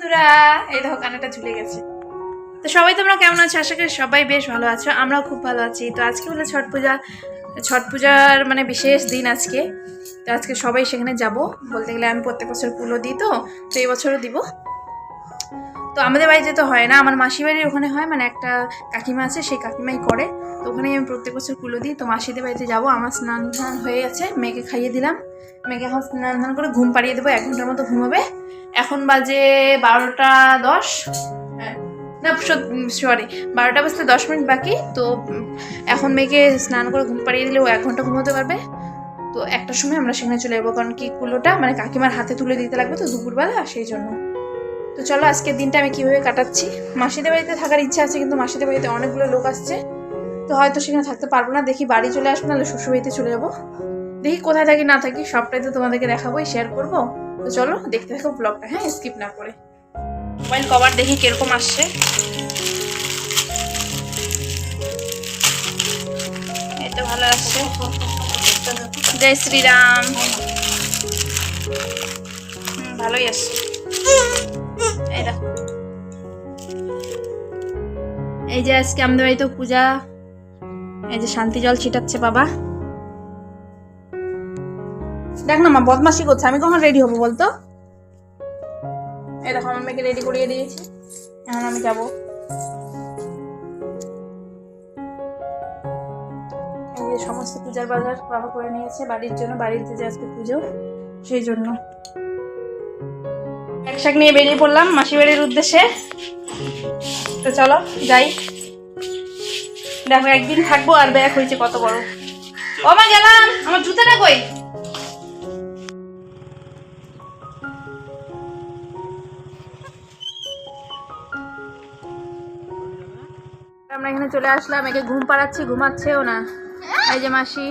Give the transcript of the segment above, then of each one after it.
বন্ধুরা, এই দেখো কানাটা ঝুলে গেছে। তো সবাই তোমরা কেমন আছো? আশা করি সবাই বেশ ভালো আছো, আমরাও খুব ভালো আছি। তো আজকে হলো ছট পূজা, ছট পূজার মানে বিশেষ দিন আজকে। তো আজকে সবাই সেখানে যাব। বলতে গেলে আমি প্রত্যেক বছর পুলো দিই তো তো এই বছরও দিব। তো আমাদের বাড়িতে তো হয় না, আমার মাসি বাড়ির ওখানে হয় মানে একটা কাকিমা আছে, সেই কাকিমাই করে। তো ওখানেই আমি প্রত্যেক বছর কুলো দিই। তো মাসিদের বাড়িতে যাব। আমার স্নান ধান হয়ে গেছে। মেয়েকে খাইয়ে দিলাম। মেয়েকে এখন স্নান ধান করে ঘুম পাড়িয়ে দেবো। এক ঘণ্টার মতো ঘুমাবে। এখন বাজে বারোটা দশ। হ্যাঁ, না সরি বারোটা বাজতে দশ মিনিট বাকি। তো এখন মেয়েকে স্নান করে ঘুম পাড়িয়ে দিলে ও এক ঘণ্টা ঘুমোতে পারবে। তো একটার সময় আমরা সেখানে চলে যাব। কারণ কি কুলোটা মানে কাকিমার হাতে তুলে দিতে লাগবে তো দুপুরবেলা সেই জন্য। তো চলো আজকের দিনটা আমি কীভাবে কাটাচ্ছি। মাসিদের বাড়িতে থাকার ইচ্ছা আছে কিন্তু মাসিদের বাড়িতে অনেকগুলো লোক আসছে। তো হয়তো সেখানে থাকতে পারব না। দেখি বাড়ি চলে আসব, নাহলে শ্বশুর বাড়িতে চলে যাব। দেখি কোথায় থাকি, না থাকি, সবটাই তো তোমাদেরকে দেখাবোই শেয়ার করব। তো চলো, দেখতে থাকো ব্লগটা হ্যাঁ স্কিপ না করে। মোবাইল কভার দেখি কীরকম আসছে। তো ভালো আসছে। জয় শ্রীরাম। ভালোই আসছে। এই যে আজকে আমাদের বাড়িতে পূজা। এই যে শান্তি জল ছিটাচ্ছে, বাবা। দেখ না মা বদমাসি করছে। আমি কখন রেডি হব বলতো? এই দেখো, আমার মেয়েকে রেডি করিয়ে দিয়েছি। এখন আমি যাব। সমস্ত পূজার বাজার বাবা করে নিয়েছে, বাড়ির জন্য বাড়িতে যে আজকে পুজো, সেই জন্য। এক শাক নিয়ে বেরিয়ে পড়লাম মাসি বাড়ির উদ্দেশ্যে। তো চলো, যাই। দেখো একদিন থাকব আর ব্যাগ হয়েছে কত বড়। ও মা গেলাম। আমার জুতাটা কই আমরা এখানে চলে আসলাম একে ঘুম পাড়াচ্ছি ঘুমাচ্ছেও না। এই যে মাসি।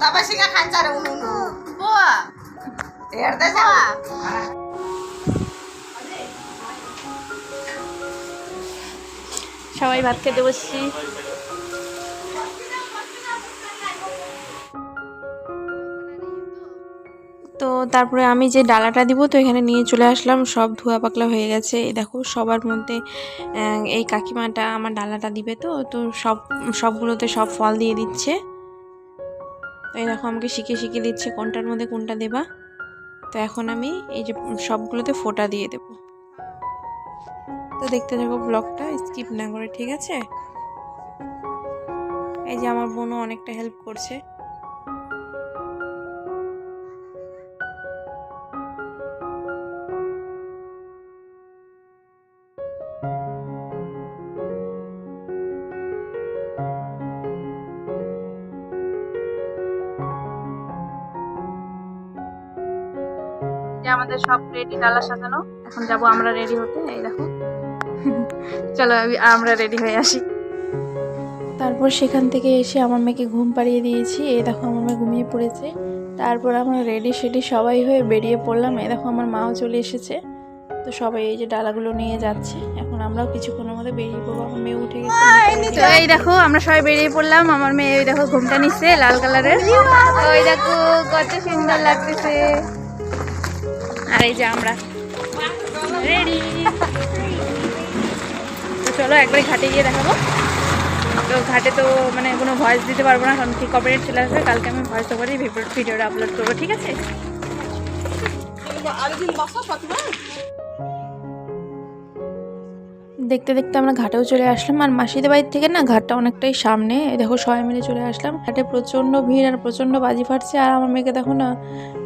তারপর সিঙ্গা খান চারে উনুন বুয়া। এর দেশা সবাই ভাত খেতে বসছি। তো তারপরে আমি যে ডালাটা দিব, তো এখানে নিয়ে চলে আসলাম। সব ধোয়া পাকলা হয়ে গেছে। এই দেখো, সবার মধ্যে এই কাকিমাটা আমার ডালাটা দিবে তো তো সব, সবগুলোতে সব ফল দিয়ে দিচ্ছে। তো এই দেখো, আমাকে শিখে শিখে দিচ্ছে কোনটার মধ্যে কোনটা দেবা। তো এখন আমি এই যে সবগুলোতে ফোটা দিয়ে দেবো। তো দেখতে থাকো ব্লগটা, স্কিপ না করে, ঠিক আছে? এই যে আমার বোনও অনেকটা হেল্প করছে। আমাদের সব রেডি, ডালা সাজানো। এখন যাব আমরা রেডি হতে, এই দেখো। চলো আমরা রেডি হয়ে আসি। তারপর সেখান থেকে এসে আমার মেয়েকে ঘুম পাড়িয়ে দিয়েছি। এই দেখো আমার মেয়ে ঘুমিয়ে পড়েছে। তারপর আমরা রেডি সেডি সবাই হয়ে বেরিয়ে পড়লাম। এই দেখো আমার মাও চলে এসেছে। তো সবাই এই যে ডালাগুলো নিয়ে যাচ্ছে। এখন আমরাও কিছুক্ষণের মধ্যে বেরিয়ে পড়ব। আমার মেয়ে উঠে গেছে। তো এই দেখো আমরা সবাই বেরিয়ে পড়লাম। আমার মেয়ে এই দেখো ঘুমটা নিচ্ছে লাল কালারের। ওই দেখো কত সুন্দর লাগতেছে। আর এই যে আমরা। রেডি চলো একবার ঘাটে গিয়ে দেখাবো। তো ঘাটে তো মানে কোনো ভয়েস দিতে পারব না, কারণ ঠিক কপিরাইট চলে আসবে, কালকে আমি ভয়েস ওভারই ভিডিওটা আপলোড করব, ঠিক আছে? দেখতে দেখতে আমরা ঘাটেও চলে আসলাম আর মাসিদের বাড়ির থেকে না ঘাটটা অনেকটাই সামনে। দেখো সবাই মিলে চলে আসলাম। ঘাটে প্রচণ্ড ভিড় আর প্রচণ্ড বাজি ফাটছে আর আমার মেয়েকে দেখো না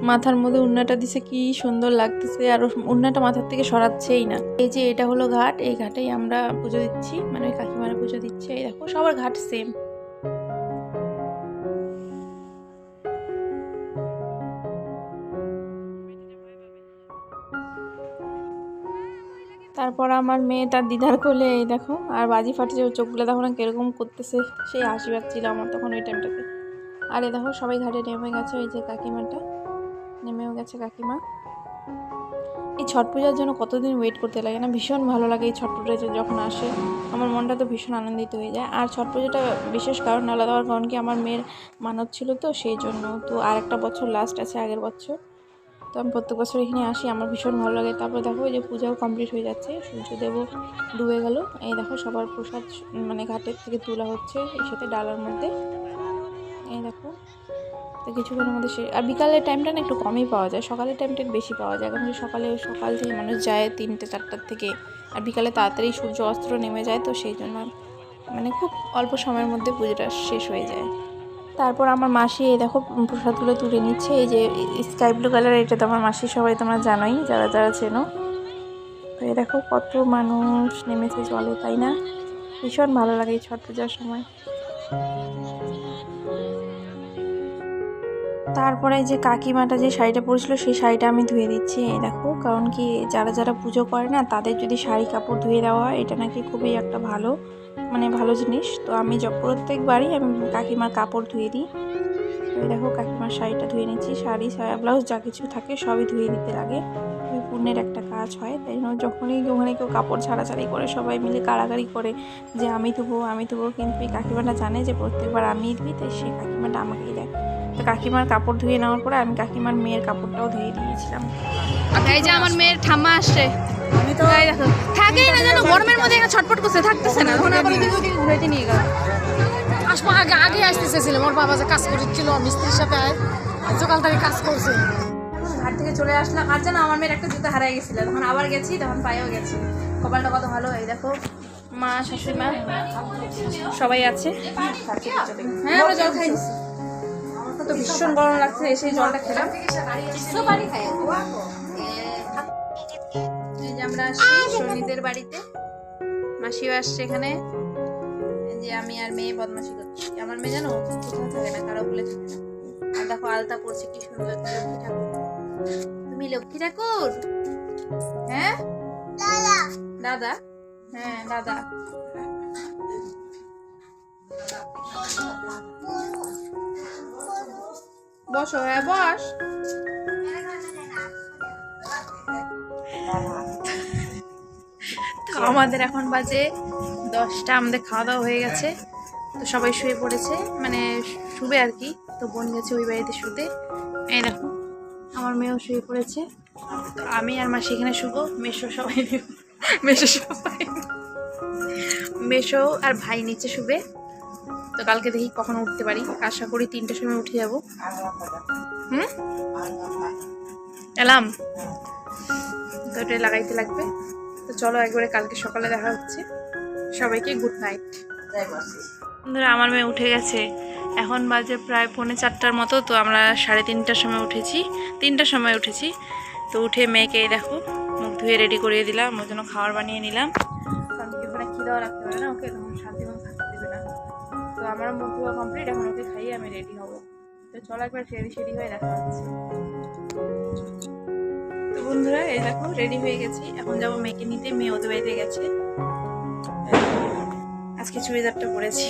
মাথার মধ্যে উন্নাটা দিছে, কি সুন্দর লাগতেছে আর উন্নাটা মাথার থেকে সরাচ্ছেই না। এই যে এটা হলো ঘাট, এই ঘাটেই আমরা পুজো দিচ্ছি মানে কাকিমারা পুজো দিচ্ছে, এই দেখো সবার ঘাট সেম তারপর আমার মেয়ে তার দিদার কোলে, এই দেখো, আর বাজি ফাটছে ওর চোখগুলো দেখো না কীরকম করতেছে। সেই হাসি ছিল আমার তখন ওই টাইমটাতে। আর এই দেখো, সবাই ঘাটে নেমে গেছে, ওই যে কাকিমাটা। নেমেও গেছে কাকিমা। এই ছট পূজার জন্য কতদিন ওয়েট করতে লাগে না? ভীষণ ভালো লাগে এই ছট পূজা যখন আসে। আমার মনটা তো ভীষণ আনন্দিত হয়ে যায়। আর ছট পুজোটা বিশেষ কারণ আলাদা হওয়ার কারণ কি, আমার মেয়ের মানত ছিল তো সেই জন্য। তো আর একটা বছর লাস্ট আছে আগের বছর। তো আমি প্রত্যেক বছর এখানে আসি, আমার ভীষণ ভালো লাগে। তারপরে দেখো যে পূজাও কমপ্লিট হয়ে যাচ্ছে সূর্যদেবও ডুবে গেল। এই দেখো সবার প্রসাদ মানে ঘাটের থেকে তোলা হচ্ছে এর সাথে ডালার মধ্যে। এই দেখো, তো কিছুক্ষণের মধ্যে সে আর বিকালের টাইমটা না একটু কমই পাওয়া যায়, সকালের টাইমটা বেশি পাওয়া যায়। কারণ সকালে, সকাল থেকে মানুষ যায় তিনটে, চারটার থেকে। আর বিকালে তাড়াতাড়ি সূর্য অস্ত্র নেমে যায়, তো সেই জন্য মানে খুব অল্প সময়ের মধ্যে পুজোটা শেষ হয়ে যায়। তারপর আমার মাসি, এই দেখো, প্রসাদগুলো তুলে নিচ্ছে। এই যে স্কাই ব্লু কালার এটা তো আমার মাসি, সবাই তোমরা জানোই, যারা যারা চেনো। তো এই দেখো, কত মানুষ নেমেছে জলে, তাই না? ভীষণ ভালো লাগে এই ছট পূজার সময়। তারপরে যে কাকিমাটা যে শাড়িটা পরেছিল, সেই শাড়িটা আমি ধুয়ে দিচ্ছি। এই দেখো, কারণ কি যারা যারা পুজো করে না, তাদের যদি শাড়ি কাপড় ধুয়ে দেওয়া হয়, এটা নাকি খুবই একটা ভালো মানে ভালো জিনিস। তো আমি প্রত্যেকবারই আমি কাকিমার কাপড় ধুয়ে দিই। তো দেখো, কাকিমার শাড়িটা ধুয়ে নিচ্ছি। শাড়ি সায়া ব্লাউজ, যা কিছু থাকে সবই ধুয়ে দিতে লাগে। খুবই পুণ্যের একটা কাজ হয়, তাই জন্য যখনই ওখানে কেউ কাপড় ছাড়াছাড়ি করে, সবাই মিলে কাড়াকাড়ি করে যে, আমি ধুবো আমি ধুবো। কিন্তু এই কাকিমাটা জানে যে, প্রত্যেকবার আমিই ধুই, তাই সেই কাকিমাটা আমাকেই দেয় তো কাকিমার কাপড় ধুয়ে নেওয়ার পরে আমি কাকিমার মেয়ের কাপড়টাও ধুয়ে দিয়েছিলাম এই যে আমার মেয়ের ঠাম্মা আসছে। আমি তো এই দেখো থাকেই না জানো গরমের মধ্যে এখানে ছটফট করতে থাকতেছে না। তখন আবার ওদিকে ঘুরাইতে নিয়ে গেল। আসব আগে আগে আসতে চেয়েছিলাম ওর বাবা যে কাজ করেছিল মিস্ত্রির সাথে সকাল থেকে কাজ করছে। ঘাট থেকে চলে আসলাম আর জানো আমার মেয়ের একটা জুতো হারাই গেছিল। তখন আবার গেছি তখন পায়েও গেছি। কপালটা কত ভালো এই দেখো। মা শাশুড়ি মা সবাই আছে। হ্যাঁ আমরা জল খাই। তো ভীষণ গরম লাগছে এসে জলটা খেলাম। আমরা আসছি সৈনিদের বাড়িতে। মাসিও আসছে এখানে। যে আমি আর মেয়ে বদমাশি করছি। আমার মেয়ে জানো, কোথাও থাকে না, কারও বলে থাকে না। দেখো আলতা পড়ছে কি সুন্দর লক্ষ্মী ঠাকুর। তুমি লক্ষ্মী ঠাকুর? হ্যাঁ? দাদা। হ্যাঁ দাদা। বসো হ্যাঁ বস। তো আমাদের এখন বাজে দশটা, আমাদের খাওয়া দাওয়া হয়ে গেছে। তো সবাই শুয়ে পড়েছে মানে শুবে আর কি। তো বোন গেছে ওই বাড়িতে শুতে। এই দেখো, আমার মেয়েও শুয়ে পড়েছে। তো আমি আর মা সেখানে শুবো মেশো সবাই মেশো সবাই। মেশো আর ভাই নিচে শুবে। তো কালকে দেখি কখন উঠতে পারি। আশা করি তিনটের সময় উঠে যাব। হুম? এলাম। তো এটা লাগাইতে লাগবে। তো চলো একবারে কালকে সকালে দেখা হচ্ছে। সবাইকে গুড নাইট বন্ধুরা, আমার মেয়ে উঠে গেছে। এখন বাজে প্রায় পৌনে চারটার মতো, তো আমরা সাড়ে তিনটার সময় উঠেছি। তিনটার সময় উঠেছি। তো উঠে মেয়েকে দেখো, মুখ ধুয়ে রেডি করিয়ে দিলাম। ওর জন্য খাবার বানিয়ে নিলাম। কারণ কি খিদাও রাখতে পারে না ওকে, তখন শান্তি আমার মুখ ধোয়া কমপ্লিট এখন ওকে খাইয়ে আমি রেডি হব। তো চলো একবার রেডি সেডি হয়ে দেখা হচ্ছে। তো বন্ধুরা, এই দেখো রেডি হয়ে গেছি। এখন যাব মেয়েকে নিতে। মেয়ে ওদের বাড়িতে গেছে। আজকে চুড়িদারটা পরেছি।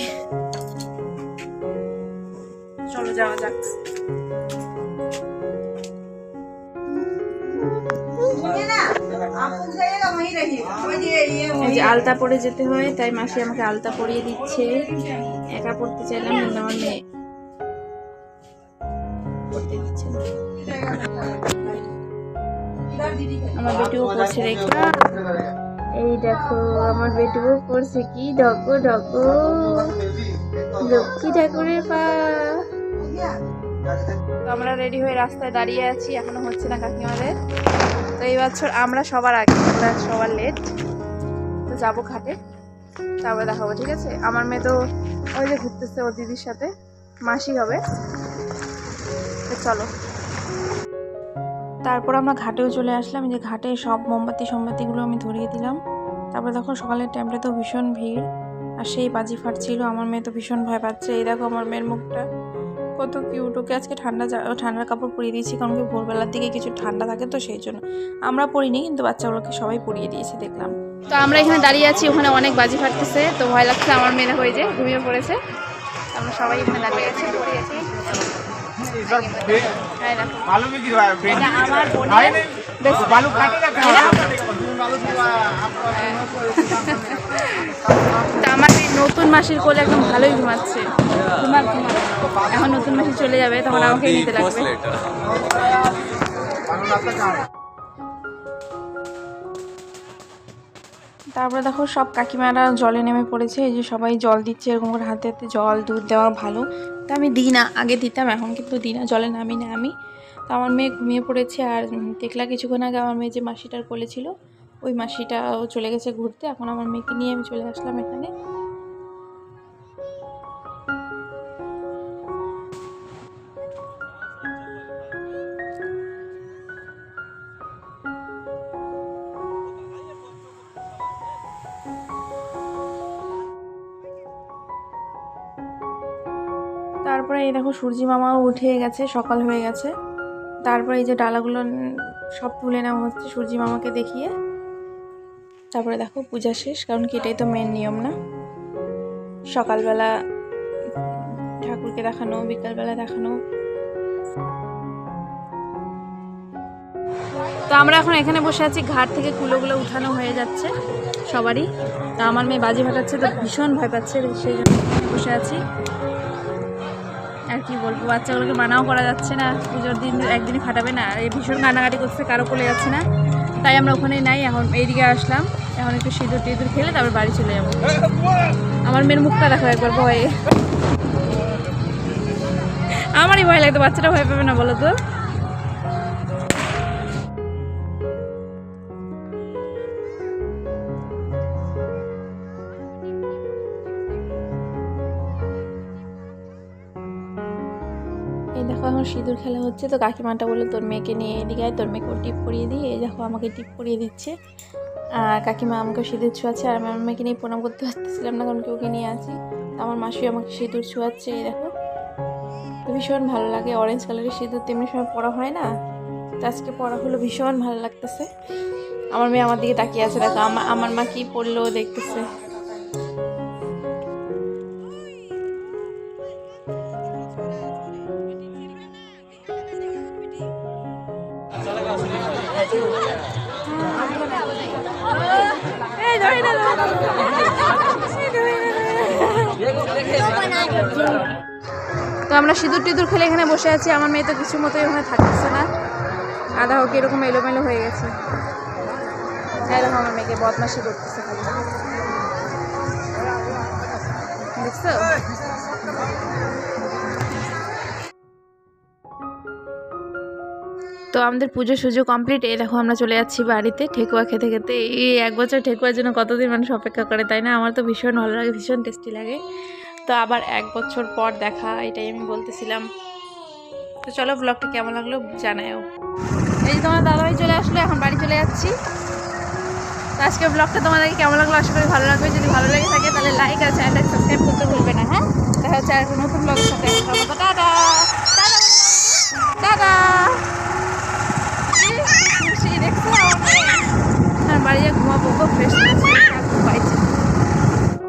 চলো যাওয়া যাক। যে আলতা পরে যেতে হয়, তাই মাসি আমাকে আলতা পরিয়ে দিচ্ছে। একা পড়তে চাইলাম, কিন্তু আমার মেয়ে আমার বেটিও পড়ছে রেখা এই দেখো, আমার বেটিও পড়ছে, কি ডকো ডকো লক্ষ্মী ঠাকুরের পা। আমরা রেডি হয়ে রাস্তায় দাঁড়িয়ে আছি, এখনও হচ্ছে না কাকিমাদের। তো এই বছর আমরা সবার আগে, আমরা সবার লেট তো যাব ঘাটে, তারপরে দেখাবো, ঠিক আছে? আমার মেয়ে তো ওই যে ঘুরতেছে ওর দিদির সাথে, মাসি হবে। তো চলো। তারপর আমরা ঘাটেও চলে আসলাম যে ঘাটে সব মোমবাতি সোমবাতিগুলো আমি ধরিয়ে দিলাম। তারপরে দেখো সকালের টাইমটা তো ভীষণ ভিড়, আর সেই বাজি ফাটছিল, আমার মেয়ে তো ভীষণ ভয় পাচ্ছে। এই দেখো আমার মেয়ের মুখটা কত কিউট ওকে আজকে ঠান্ডা ঠান্ডার কাপড় পরিয়ে দিয়েছি কারণ কি ভোরবেলার দিকে কিছু ঠান্ডা থাকে তো সেই জন্য। আমরা পরিনি কিন্তু বাচ্চাগুলোকে সবাই পরিয়ে দিয়েছি দেখলাম। তো আমরা এখানে দাঁড়িয়ে আছি ওখানে অনেক বাজি ফাটতেছে তো ভয় লাগছে আমার মেনে হয়ে যে ঘুমিয়ে পড়েছে। আমরা সবাই এখানে দাঁড়িয়ে আছি পরিয়ে আছি আমার হ্যাঁ। হ্যাঁ। নতুন মাসির কোলে একদম ভালোই ঘুমাচ্ছে। ঘুমার ঘুমাক। এখন নতুন মাসি চলে যাবে তখন আমাকে নিতে লাগবে। তারপরে দেখো সব কাকিমারা জলে নেমে পড়েছে এই যে সবাই জল দিচ্ছে এরকম করে হাতে হাতে জল দুধ দেওয়া ভালো। তা আমি দিই না আগে দিতাম এখন কিন্তু দিই না জলে নামি না আমি তো আমার মেয়ে ঘুমিয়ে পড়েছে আর দেখলা কিছুক্ষণ আগে আমার মেয়ে যে মাসিটার কোলে ছিল ওই মাসিটাও চলে গেছে ঘুরতে এখন আমার মেয়েকে নিয়ে আমি চলে আসলাম এখানে। তারপরে এই দেখো সূর্যি মামাও উঠে গেছে, সকাল হয়ে গেছে। তারপরে এই যে ডালাগুলো সব তুলে নেওয়া হচ্ছে সূর্যি মামাকে দেখিয়ে। তারপরে দেখো পূজা শেষ, কারণ কি এটাই তো মেন নিয়ম না? সকালবেলা ঠাকুরকে দেখানো, বিকালবেলা দেখানো। তো আমরা এখন এখানে বসে আছি, ঘাট থেকে কুলোগুলো উঠানো হয়ে যাচ্ছে সবারই। তো আমার মেয়ে বাজি ফাটাচ্ছে তো ভীষণ ভয় পাচ্ছে, সেই জন্য বসে আছি। আর কি বলব, বাচ্চাগুলোকে মানাও করা যাচ্ছে না, পুজোর দিন একদিনই ফাটাবে না, আর ভীষণ কান্নাকাটি করছে, কারও কোলে যাচ্ছে না। তাই আমরা ওখানে নাই, এখন এইদিকে আসলাম, এখন একটু সিঁদুর টিঁদুর খেলে তারপর বাড়ি চলে যাব। আমার মেয়ের মুখটা দেখো একবার ভয়ে। আমারই ভয় লাগতো বাচ্চাটা ভয় পাবে না বলো তো? এই দেখো এখন সিঁদুর খেলা হচ্ছে। তো কাকিমাটা বলল, তোর মেয়েকে নিয়ে এদিকে আয়, তোর মেয়েকে টিপ পরিয়ে দিই। এই দেখো আমাকে টিপ পরিয়ে দিচ্ছে। আর কাকিমা আমাকে সিঁদুর ছোঁয়াচ্ছে, আর আমার মেয়েকে নিয়ে প্রণাম করতে পারতেছিলাম না, কারণ কি ওকে নিয়ে আছি। আমার মাসি আমাকে সিঁদুর ছোঁয়াচ্ছে, এই দেখো। ভীষণ ভালো লাগে অরেঞ্জ কালারের সিঁদুর তেমনি সময় পরা হয় না। তো আজকে পরা হলো, ভীষণ ভালো লাগতেছে। আমার মেয়ে আমার দিকে তাকিয়ে আছে, দেখো আমার মা কি পরলো ও দেখতেছে। তো আমরা সিঁদুর টিঁদুর খেলে এখানে বসে আছি। আমার মেয়ে তো কিছু মতোই ওখানে থাকতেছে না। আধা হোক এরকম এলোমেলো হয়ে গেছে। দেখো আমার মেয়েকে বদমাসি করতেছে খালি। তো আমাদের পুজো সুজো কমপ্লিট এই দেখো আমরা চলে যাচ্ছি বাড়িতে ঠেকুয়া খেতে খেতে। এই এক বছর ঠেকুয়ার জন্য কতদিন মানুষ অপেক্ষা করে, তাই না? আমার তো ভীষণ ভালো লাগে, ভীষণ টেস্টি লাগে। তো আবার এক বছর পর দেখা, এটাই আমি বলতেছিলাম। তো চলো ব্লগটা কেমন লাগল জানাও এই যে তোমার দাদাভাই চলে আসলো, এখন বাড়ি চলে যাচ্ছি। তো আজকে ব্লগটা তোমাদেরকে কেমন লাগল আশা করি ভালো লাগবে। যদি ভালো লাগে থাকে তাহলে লাইক আর চ্যানেলটা সাবস্ক্রাইব করতে ভুলবে না হ্যাঁ? আর একটা নতুন ব্লগের সাথে। Google Translate.